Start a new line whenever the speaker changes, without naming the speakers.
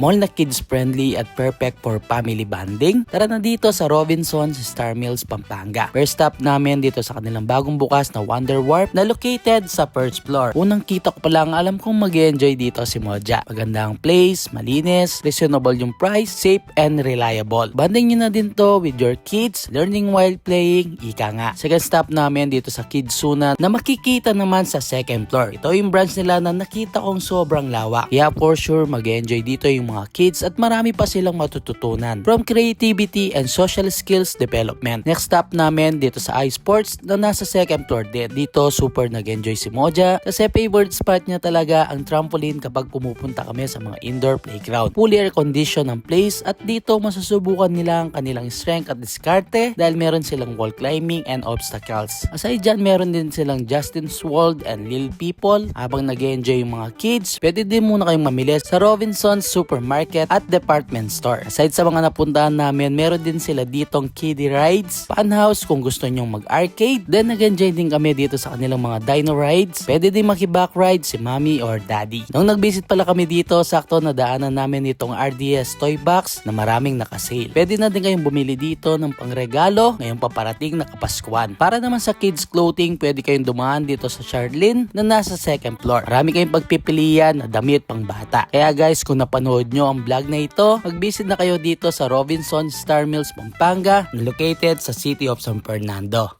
Mall na kids-friendly at perfect for family bonding. Tara na dito sa Robinson's Star Mills, Pampanga. First stop namin dito sa kanilang bagong bukas na Wonder Warp na located sa first floor. Unang kita ko pa lang alam kong mag enjoy dito si Moja. Maganda ang place, malinis, reasonable yung price, safe and reliable. Banding nyo na din to with your kids, learning while playing, ika nga. Second stop namin dito sa Kids Suna na makikita naman sa second floor. Ito yung branch nila na nakita kong sobrang lawak. Kaya for sure mag-enjoy dito yung mga kids at marami pa silang matututunan. From creativity and social skills development. Next stop namin dito sa iSports na nasa second floor din. Dito super nag-enjoy si Moja kasi favorite spot niya talaga ang trampoline kapag pumupunta kami sa mga indoor playground. Fully air condition ang place at dito masusubukan nila ang kanilang strength at diskarte dahil meron silang wall climbing and obstacles. Aside dyan, meron din silang Justin's World and Lil People. Habang nag enjoy yung mga kids, pwede din muna kayong mamili sa Robinson's Supermarket at Department Store. Aside sa mga napuntahan namin, meron din sila ditong kiddie rides, funhouse kung gusto nyong mag-arcade. Then nag-enjoy din kami dito sa kanilang mga dino rides. Pwede din makiback ride si mommy or daddy. Nung nag-visit pala kami dito, sakto nadaanan namin itong RDS Toy Box na maraming nakasale. Pwede na din kayong bumili dito ng pangregalo ngayong paparating na Kapaskuhan. Para naman sa kids clothing, pwede kayong dumaan dito sa Charlene na nasa second floor. Marami kayong pagpipilian na damit pang bata. Kaya guys, kung napanood nyo ang vlog na ito, mag-visit na kayo dito sa Robinson Star Mills, Pampanga, located sa City of San Fernando.